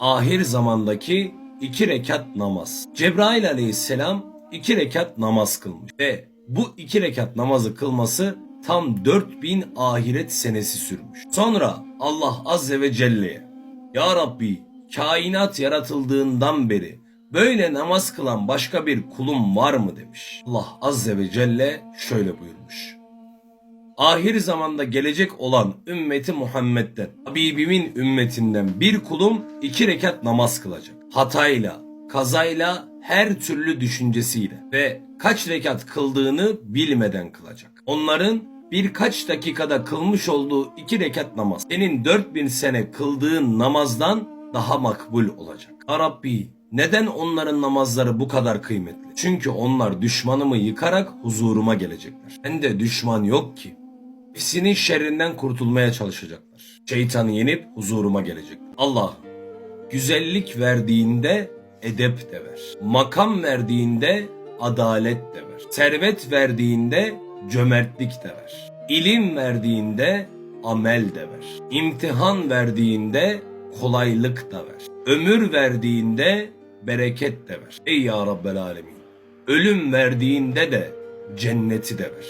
ahir zamandaki iki rekat namaz. Cebrail aleyhisselam iki rekat namaz kılmış ve bu iki rekat namazı kılması tam 4000 ahiret senesi sürmüş. Sonra Allah azze ve celle'ye Ya Rabbi kainat yaratıldığından beri böyle namaz kılan başka bir kulum var mı demiş. Allah azze ve celle şöyle buyurmuş. Ahir zamanda gelecek olan ümmeti Muhammed'den, Habibimin ümmetinden bir kulum iki rekat namaz kılacak. Hatayla, kazayla, her türlü düşüncesiyle ve kaç rekat kıldığını bilmeden kılacak. Onların birkaç dakikada kılmış olduğu iki rekat namaz senin 4000 sene kıldığın namazdan daha makbul olacak. Ya Rabbi neden onların namazları bu kadar kıymetli? Çünkü onlar düşmanımı yıkarak huzuruma gelecekler. Bende düşman yok ki. Nefsinin şerrinden kurtulmaya çalışacaklar. Şeytanı yenip huzuruma gelecekler. Allah güzellik verdiğinde edep de ver. Makam verdiğinde adalet de ver. Servet verdiğinde cömertlik de ver. İlim verdiğinde amel de ver. İmtihan verdiğinde kolaylık da ver. Ömür verdiğinde bereket de ver. Ey ya Rabbel Alemin. Ölüm verdiğinde de cenneti de ver.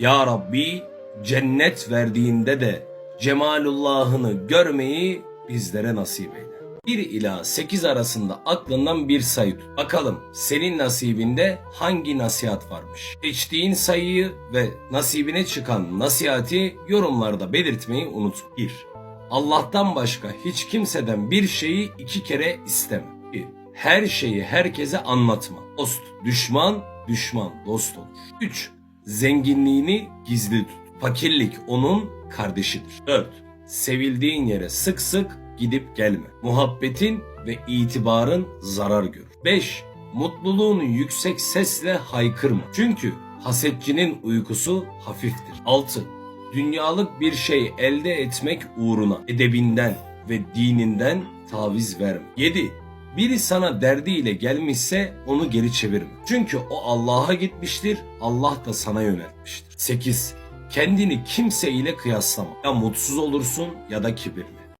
Ya Rabbi cennet verdiğinde de cemalullahını görmeyi bizlere nasip eyle. 1 ila 8 arasında aklından bir sayı tut. Bakalım senin nasibinde hangi nasihat varmış? Seçtiğin sayıyı ve nasibine çıkan nasihati yorumlarda belirtmeyi unutma. 1. Allah'tan başka hiç kimseden bir şeyi iki kere isteme. 2. Her şeyi herkese anlatma. Dost, düşman, düşman dost olur. 3. Zenginliğini gizli tut. Fakirlik onun kardeşidir. 4. Sevildiğin yere sık sık gidip gelme. Muhabbetin ve itibarın zarar görür. 5. Mutluluğunu yüksek sesle haykırma. Çünkü hasetçinin uykusu hafiftir. 6. Dünyalık bir şey elde etmek uğruna edebinden ve dininden taviz verme. 7. Biri sana derdiyle gelmişse onu geri çevirme. Çünkü o Allah'a gitmiştir, Allah da sana yöneltmiştir. 8. Kendini kimse ile kıyaslama. Ya mutsuz olursun ya da kibirli.